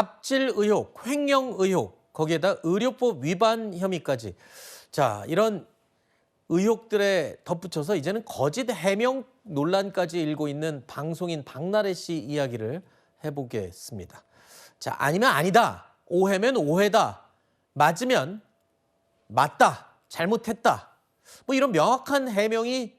갑질 의혹, 횡령 의혹, 거기에다 의료법 위반 혐의까지. 자, 이런 의혹들에 덧붙여서 이제는 거짓 해명 논란까지 일고 있는 방송인 박나래 씨 이야기를 해보겠습니다. 자, 아니면 아니다. 오해면 오해다. 맞으면 맞다. 잘못했다. 뭐 이런 명확한 해명이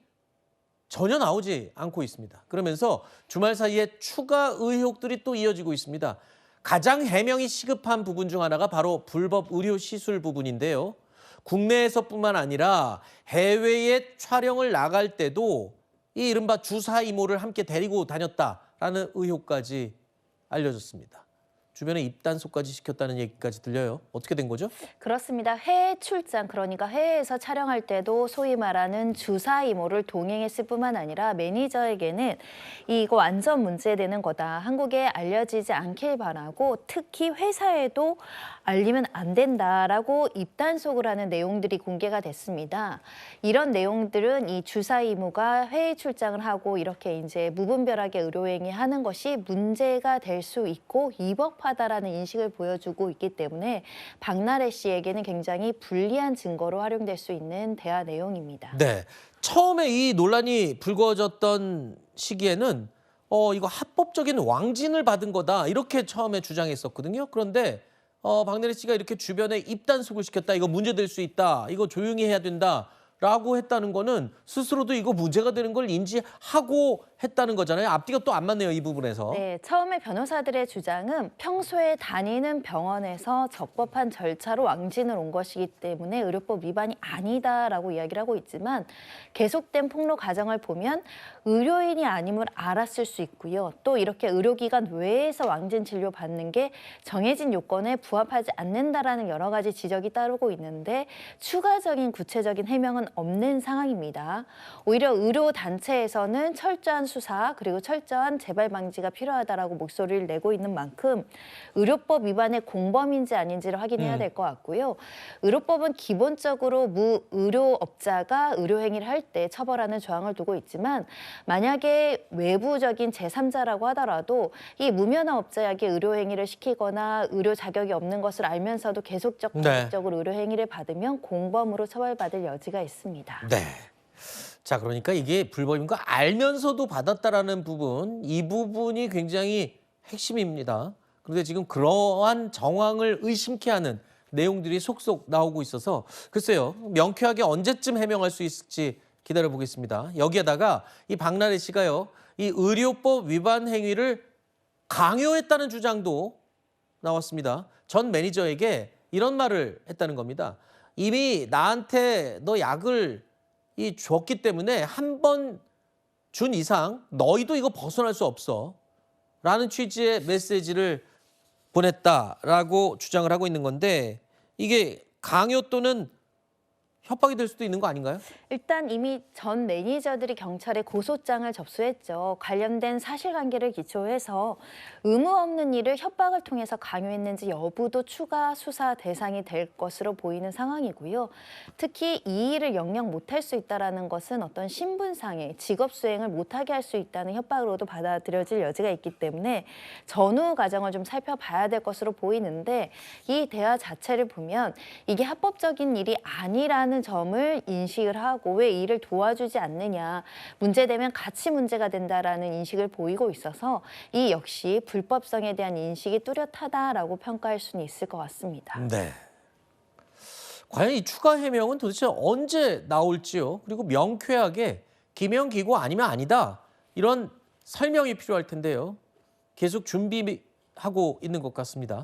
전혀 나오지 않고 있습니다. 그러면서 주말 사이에 추가 의혹들이 또 이어지고 있습니다. 가장 해명이 시급한 부분 중 하나가 바로 불법 의료 시술 부분인데요. 국내에서뿐만 아니라 해외에 촬영을 나갈 때도 이 이른바 주사 이모를 함께 데리고 다녔다라는 의혹까지 알려졌습니다. 주변에 입단속까지 시켰다는 얘기까지 들려요. 어떻게 된 거죠? 그렇습니다. 해외 출장, 그러니까 해외에서 촬영할 때도 소위 말하는 주사 이모를 동행했을 뿐만 아니라 매니저에게는 이거 완전 문제되는 거다. 한국에 알려지지 않길 바라고 특히 회사에도 알리면 안 된다라고 입단속을 하는 내용들이 공개가 됐습니다. 이런 내용들은 이 주사 이모가 해외 출장을 하고 이렇게 이제 무분별하게 의료행위 하는 것이 문제가 될 수 있고 위법 하다라는 인식을 보여주고 있기 때문에 박나래 씨에게는 굉장히 불리한 증거로 활용될 수 있는 대화 내용입니다. 네. 처음에 이 논란이 불거졌던 시기에는 어 이거 합법적인 왕진을 받은 거다 이렇게 처음에 주장했었거든요. 그런데 어 박내리 씨가 이렇게 주변에 입단속을 시켰다. 이거 문제될 수 있다. 이거 조용히 해야 된다. 라고 했다는 거는 스스로도 이거 문제가 되는 걸 인지하고 했다는 거잖아요. 앞뒤가 또 안 맞네요, 이 부분에서. 네, 처음에 변호사들의 주장은 평소에 다니는 병원에서 적법한 절차로 왕진을 온 것이기 때문에 의료법 위반이 아니다라고 이야기를 하고 있지만 계속된 폭로 과정을 보면 의료인이 아님을 알았을 수 있고요. 또 이렇게 의료기관 외에서 왕진 진료 받는 게 정해진 요건에 부합하지 않는다라는 여러 가지 지적이 따르고 있는데 추가적인 구체적인 해명은 없는 상황입니다. 오히려 의료 단체에서는 철저한 수사 그리고 철저한 재발 방지가 필요하다라고 목소리를 내고 있는 만큼 의료법 위반의 공범인지 아닌지를 확인해야 음. 될것 같고요. 의료법은 기본적으로 무의료업자가 의료 행위를 할 때 처벌하는 조항을 두고 있지만 만약에 외부적인 제3자라고 하더라도 이 무면허 업자에게 의료 행위를 시키거나 의료 자격이 없는 것을 알면서도 계속적 네. 지속적으로 의료 행위를 받으면 공범으로 처벌받을 여지가 있습니다. 네. 자, 그러니까 이게 불법인 거 알면서도 받았다라는 부분, 이 부분이 굉장히 핵심입니다. 그런데 지금 그러한 정황을 의심케 하는 내용들이 속속 나오고 있어서 글쎄요, 명쾌하게 언제쯤 해명할 수 있을지 기다려 보겠습니다. 여기에다가 이 박나래 씨가요, 이 의료법 위반 행위를 강요했다는 주장도 나왔습니다. 전 매니저에게 이런 말을 했다는 겁니다. 이미 나한테 너 약을 이 줬기 때문에 한 번 준 이상 너희도 이거 벗어날 수 없어. 라는 취지의 메시지를 보냈다라고 주장을 하고 있는 건데 이게 강요 또는 협박이 될 수도 있는 거 아닌가요? 일단 이미 전 매니저들이 경찰에 고소장을 접수했죠. 관련된 사실관계를 기초해서 의무 없는 일을 협박을 통해서 강요했는지 여부도 추가 수사 대상이 될 것으로 보이는 상황이고요. 특히 이 일을 영영 못할 수 있다라는 것은 어떤 신분상의 직업 수행을 못하게 할 수 있다는 협박으로도 받아들여질 여지가 있기 때문에 전후 과정을 좀 살펴봐야 될 것으로 보이는데 이 대화 자체를 보면 이게 합법적인 일이 아니라는 점을 인식을 하고 왜 일을 도와주지 않느냐 문제되면 같이 문제가 된다라는 인식을 보이고 있어서 이 역시 불법성에 대한 인식이 뚜렷하다라고 평가할 수는 있을 것 같습니다. 네. 과연 이 추가 해명은 도대체 언제 나올지요? 그리고 명쾌하게 기명기고 아니면 아니다. 이런 설명이 필요할 텐데요. 계속 준비하고 있는 것 같습니다.